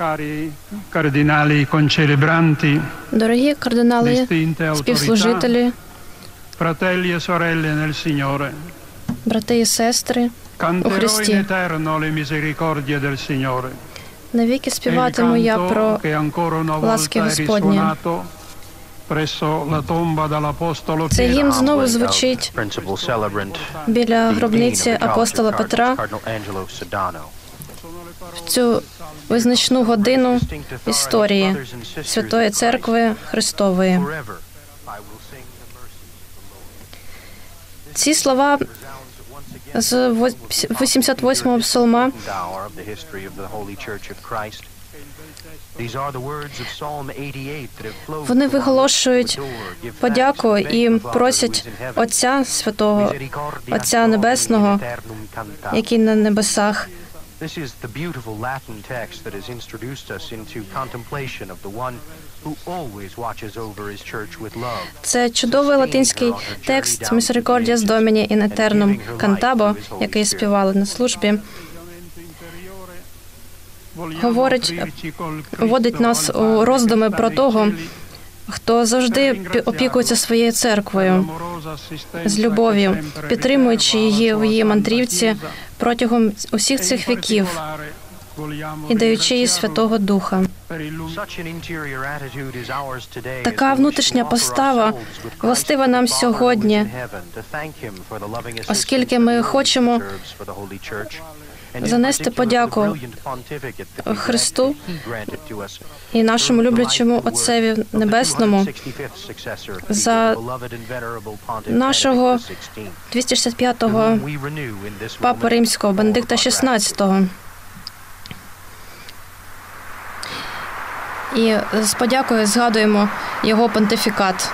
Cari cardinali concelebranti, Дорогі кардинали, distinte autorità, співслужителі, fratelli e sorelle nel Signore, брати і сестри, canterò Христі. in eterno le misericordie del Signore. навіки E співатиму я про ласки Господні. Цей гімн знову звучить біля гробниці апостола Петра. В цю визначну годину історії Святої Церкви Христової. Ці слова з 88-го псалма Hour of the history of the Holy Church of Christ. These are the words of Psalm 88 that have flowed вони виголошують подяку і просять. Отця Святого, Отця Небесного, який на небесах. This is the beautiful Latin text that has introduced us into contemplation of the one who always watches over his church with love. Це чудовий латинський текст Misericordias Domini in Eternum Cantabо, який співали на службі. Говорить, вводить нас у роздуми про того, хто завжди пі- опікується своєю церквою з любов'ю, підтримуючи її у її мандрівці протягом усіх цих віків і даючи їй Святого Духа. Така внутрішня постава властива нам сьогодні, оскільки ми хочемо занести подяку Христу і нашому люблячому Отцеві Небесному 265th successor of за нашого Benedict XVI, 265-го to whom we renew in this папи Римського Бенедикта XVI. І з подякою згадуємо його понтифікат.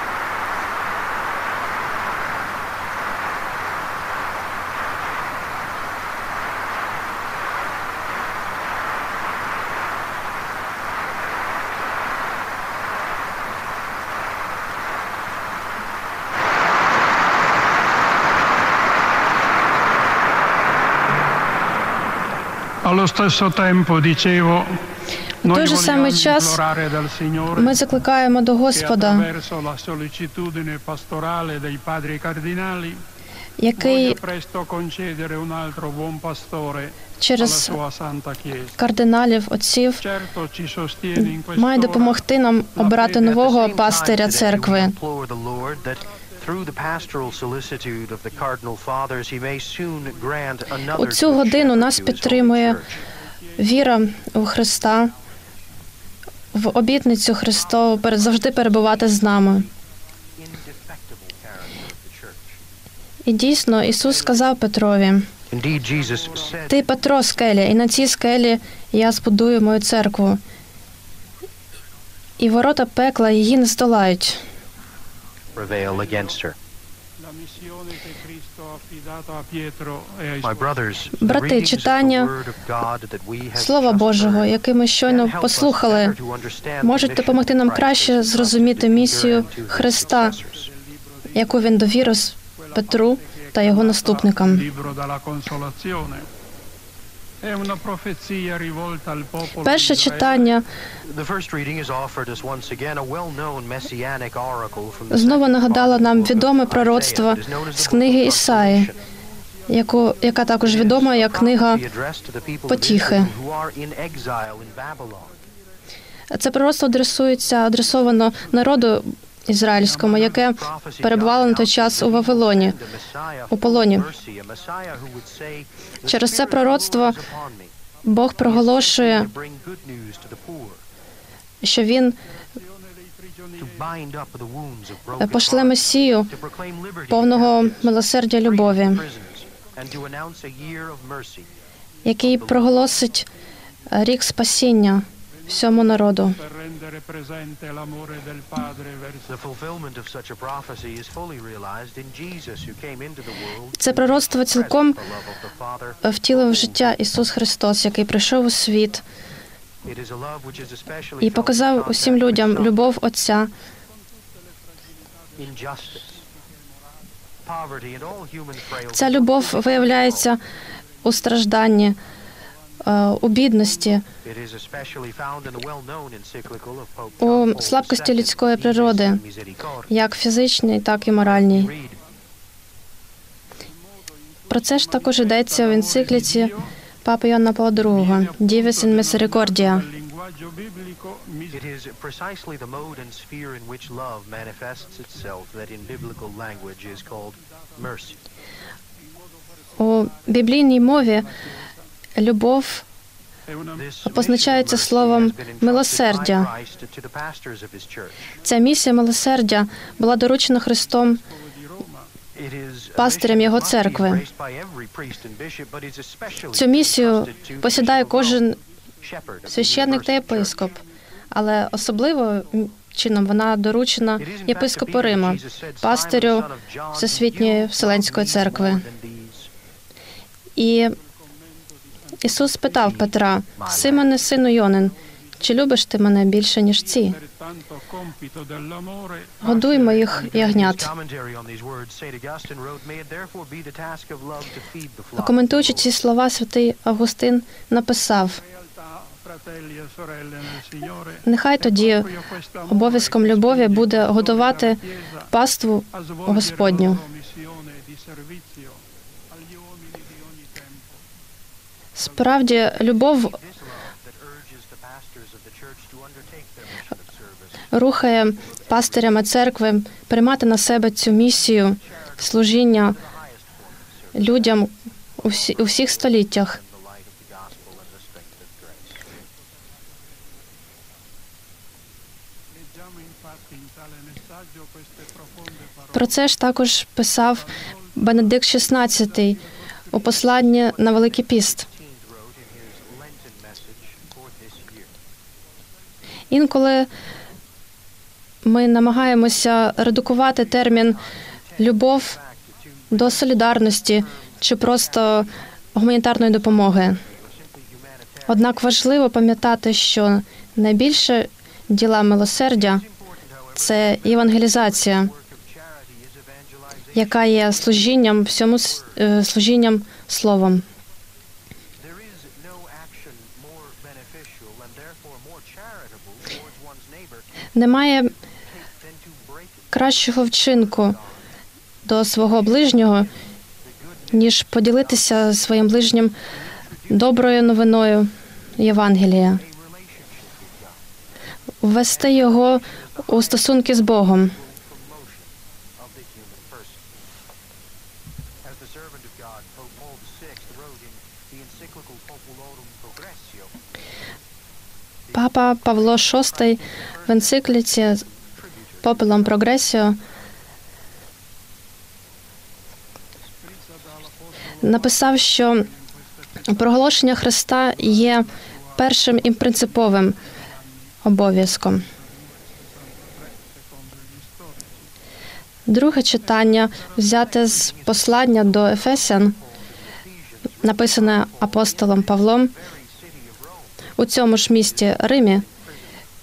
Allo stesso tempo, dicevo, noi той же самий час Ми закликаємо до Господа, attraverso la sollecitudine pastorale dei padri cardinali який voglia presto concedere un altro buon pastore alla через sua santa Chiesa. кардиналів, отців має допомогти нам обирати the нового пастиря церкви. Implore the Lord that through the pastoral solicitude of the cardinal fathers, he may soon grant another У цю годину нас підтримує віра в Христа, в обітницю Христову завжди перебувати з нами. І дійсно Ісус сказав Петрові: Ти Петро, скеля, і на цій скелі я збудую мою церкву. І ворота пекла її не здолають. Prevail against her. e Брати, читання Слова Божого, яке ми щойно послухали, можуть допомогти нам краще зрозуміти місію Христа, яку він довірив Петру та його наступникам. Перше читання знову нагадало нам відоме пророцтво з книги Ісаї, яку, яка також відома як книга Потіхи. Це пророцтво адресується адресовано народу ізраїльському, яке перебувало на той час у Вавилоні, у полоні. Через це пророцтво Бог проголошує, що він пошле Месію повного милосердя любові, який проголосить рік спасіння всьому народу. Це пророцтво цілком втілив в життя Ісус Христос, який прийшов у світ і показав усім людям любов Отця. Ця любов виявляється у стражданні, е, у бідності, у слабкості людської природи, як фізичній, так і моральній. Про це ж також йдеться в енцикліці Папи Йоанна Павла II «Divis in Misericordia». У біблійній мові любов позначається словом «милосердя». Ця місія милосердя була доручена Христом Пастирям його церкви. Цю місію посідає кожен священник та єпископ, але особливо чином вона доручена єпископу Рима, Jesus said, "Simon, пастирю Всесвітньої Вселенської церкви. more than these." І Ісус спитав Петра: Симоне, сину Йонин, чи любиш ти мене більше, ніж ці? Годуй моїх ягнят. commentary on these words, Saint Augustine wrote, "May it therefore be the task of love to feed the flock of Коментуючи ці слова, святий Августин написав: Нехай тоді обов'язком любові буде годувати паству Господню. Справді, любов This love that urges the pastors of the church to undertake their mission of service рухає пастирями церкви приймати на себе цю місію служіння людям у, всі, у всіх століттях. Про це ж також писав Бенедикт XVI у посланні на Великий Піст. Teens wrote in his Lenten message for this year. Інколи ми намагаємося редукувати термін любов до солідарності чи просто гуманітарної допомоги. Однак важливо пам'ятати, що найбільше діла милосердя це євангелізація, яка є служінням всьому е, служінням словом. Немає кращого вчинку до свого ближнього, ніж поділитися своїм ближнім доброю новиною Євангелія, ввести його у стосунки з Богом. Папа Павло VI в енцикліці Попелом Прогресіо написав, що проголошення Христа є першим і принциповим обов'язком. Друге читання взяте з послання до Ефесян, написане апостолом Павлом у цьому ж місті Римі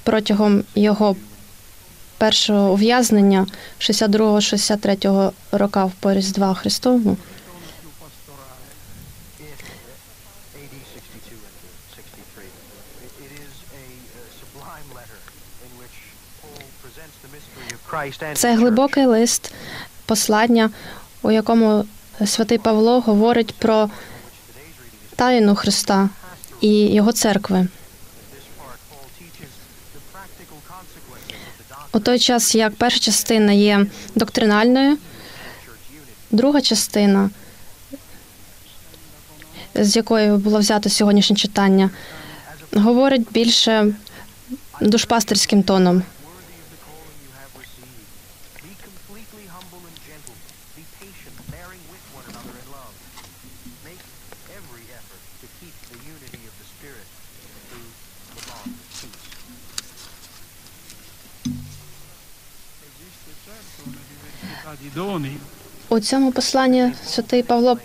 протягом його першого ув'язнення 62-63 рока в Різдва Христовому. AD 62 and 63. It, it is a sublime letter in which Paul presents the mystery of Christ and Це глибокий лист послання, у якому святий Павло говорить про тайну Христа і його церкви. this part. Paul teaches the practical consequences of the У той час, як перша частина є доктринальною, друга частина, з якої було взято сьогоднішнє читання, говорить більше душпастерським тоном. Цьому посланні святий Павло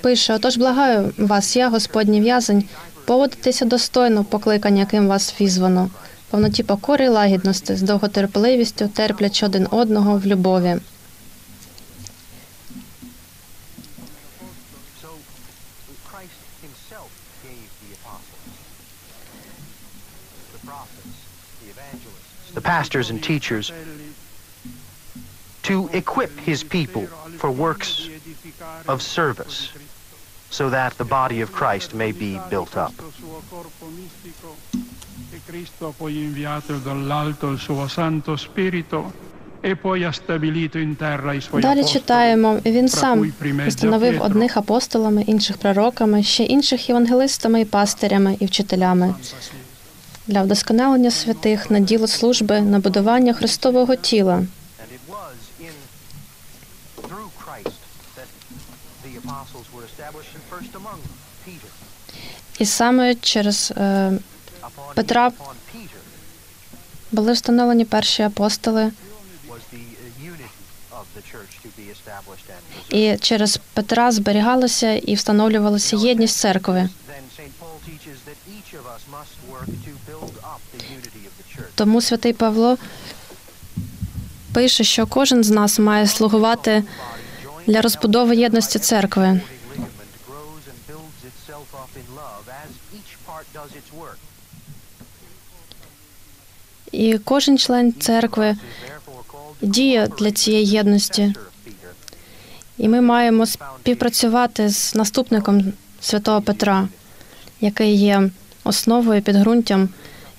пише: Отож, благаю вас, я, Господній в'язень, поводитися достойно покликання, яким вас візвано, повноті покори й лагідності, з довготерпеливістю, терплячи один одного в любові. The pastors and teachers, to equip his people for works of service, so that the body of Christ may be built up. E Cristo ha poi inviato dall'alto il suo Santo Spirito e Далі читаємо, він сам Pietro. одних апостолами, інших пророками, ще інших євангелистами і пастирями і вчителями для вдосконалення святих на діло служби, на будування Христового тіла. And it was in through Christ that the apostles were established and first among Peter. І саме через е, Петра були встановлені перші апостоли, uh, і через Петра зберігалася і встановлювалася єдність церкви. Тому святий Павло пише, що кожен з нас має слугувати для розбудови єдності церкви. І кожен член церкви діє для цієї єдності. І ми маємо співпрацювати з наступником святого Петра, який є основою підґрунтям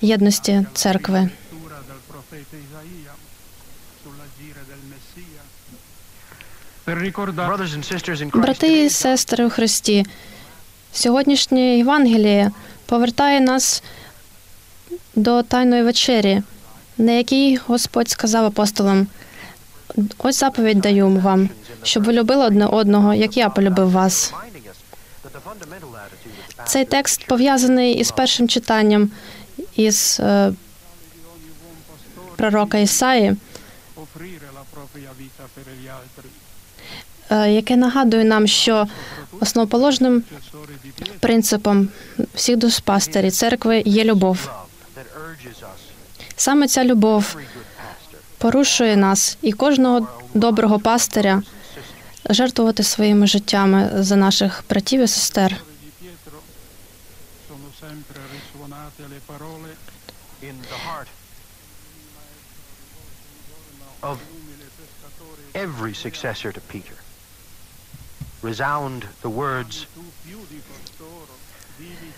єдності церкви. Брати і сестри у Христі, сьогоднішнє Євангеліє повертає нас до Тайної вечері, на якій Господь сказав апостолам: ось заповідь даю вам, щоб ви любили одне одного, як я полюбив вас. Цей текст пов'язаний із першим читанням із е, пророка Ісаї, е, яке нагадує нам, що основоположним принципом всіх душпастері церкви є любов. Саме ця любов порушує нас і кожного доброго пастиря жертвувати своїми життями за наших братів і сестер. of every successor to Peter. Resound the words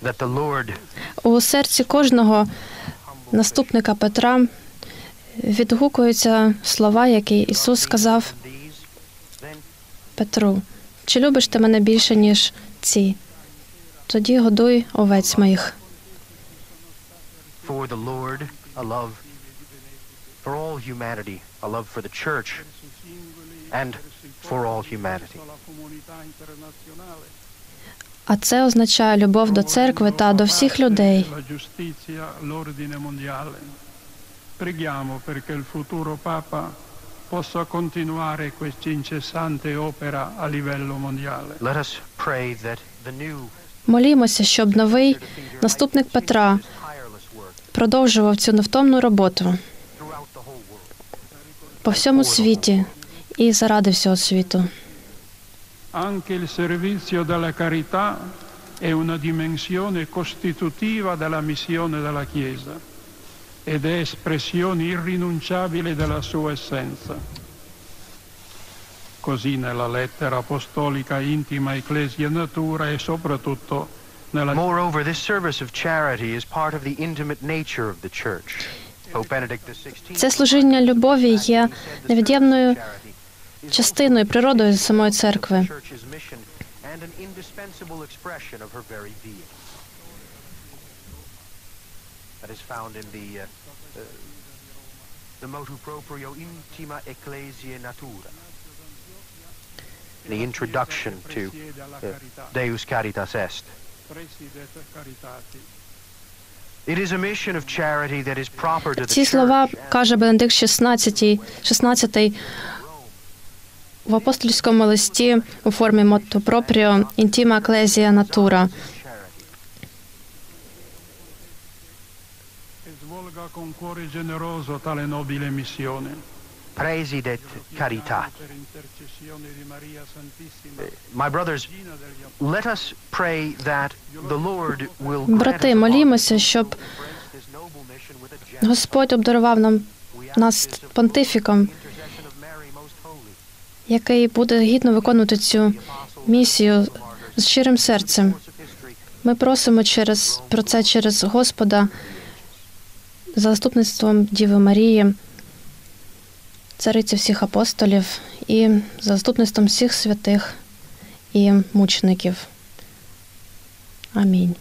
that the Lord У серці кожного наступника Петра відгукуються слова, які Ісус сказав Петру: Чи любиш ти мене більше, ніж ці? Тоді годуй овець моїх. for the Lord a love for all humanity, a love for the church and for all humanity. А це означає любов до церкви та до всіх людей. Preghiamo perché il futuro Papa possa continuare questa incessante opera a livello mondiale. Let us pray that the new Молімося, щоб новий наступник Петра his tireless work продовжував цю невтомну роботу по всьому світі і заради всього світу. Anche il servizio della carità è una dimensione costitutiva della missione della Chiesa ed è espressione irrinunciabile della sua essenza. Così nella lettera apostolica intima Ecclesia Natura e soprattutto nella Moreover, this service of charity is part of the intimate nature of the church. Це служіння любові є невід'ємною частиною природою самої церкви. That is found in the uh, uh, the motu proprio intima ecclesiae natura. The introduction to uh. Deus Caritas Est. Ці слова каже Бенедикт 16, 16 в апостольському листі у формі мотопропріо інтіма еклезія натура. Svolga con cuore generoso tale nobile missione. Maria Santissima, My brothers, let us pray that the Lord will Брати, молімося, щоб Господь обдарував нам нас понтифіком, який буде гідно виконувати цю місію з щирим серцем. Ми просимо через про це через Господа за заступництвом Діви Марії, цариці всіх апостолів і за заступництвом всіх святих і мучеників. Амінь.